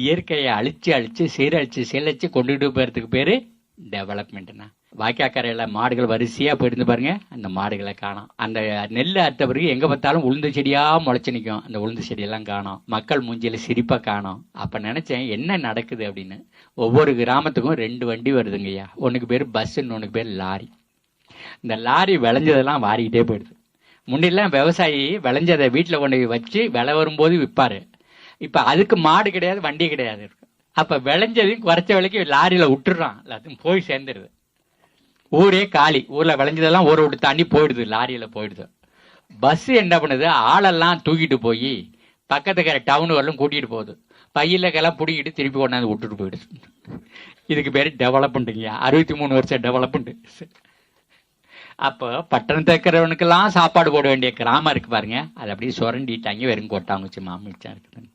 இயற்கையை அழிச்சு அழிச்சு சீரழிச்சு சீரழிச்சு கொண்டுகிட்டு போறதுக்கு பேரு டெவலப்மெண்ட்னா வாய்க்காக்கரையில மாடுகள் வரிசையா போயிருந்து பாருங்க. அந்த மாடுகளை காணோம். அந்த நெல் அறுத்த பிறகு எங்க பார்த்தாலும் உளுந்து செடியா முளைச்சு நிற்கும் அந்த உளுந்து செடியெல்லாம் காணும். மக்கள் மூஞ்சியில் சிரிப்பா காணும். அப்ப நினைச்சேன் என்ன நடக்குது அப்படின்னு. ஒவ்வொரு கிராமத்துக்கும் ரெண்டு வண்டி வருதுங்கய்யா ஒண்ணுக்கு பேர் பஸ்ஸுன்னு ஒண்ணுக்கு பேர் லாரி இந்த லாரி விளைஞ்சதெல்லாம் வாரிக்கிட்டே போயிடுது. முன்னெல்லாம் விவசாயி விளைஞ்சதை வீட்டில் கொண்டு போய் வச்சு விலை வரும்போது விற்பாரு. இப்போ அதுக்கு மாடு கிடையாது வண்டி கிடையாது. அப்போ விளைஞ்சதையும் குறைச்ச விலைக்கு லாரியில் விட்டுறான் எல்லாத்தையும் போய் சேர்ந்துருது. ஊரே காலி. ஊரில் விளைஞ்சதெல்லாம் ஊரை விட்டு தாண்டி போயிடுது லாரியில் போயிடுது. பஸ் என்ன பண்ணுது? ஆளெல்லாம் தூக்கிட்டு போய் பக்கத்துக்கிற டவுனு வரலும் கூட்டிகிட்டு போகுது. பையிலக்கெல்லாம் பிடிக்கிட்டு திருப்பி கொண்டாந்து விட்டுட்டு போயிடுது. இதுக்கு பேர் டெவலப்மெண்ட்டுங்கய்யா அறுபத்தி மூணு வருஷம் டெவலப்மெண்ட் அப்போ பட்டணத்தை இருக்கிறவனுக்கெல்லாம் சாப்பாடு போட வேண்டிய கிராமம் இருக்கு பாருங்க. அது அப்படியே சுரண்டிட்டாங்க வெறும் கொட்டாங்க மாமிச்சா இருக்குது.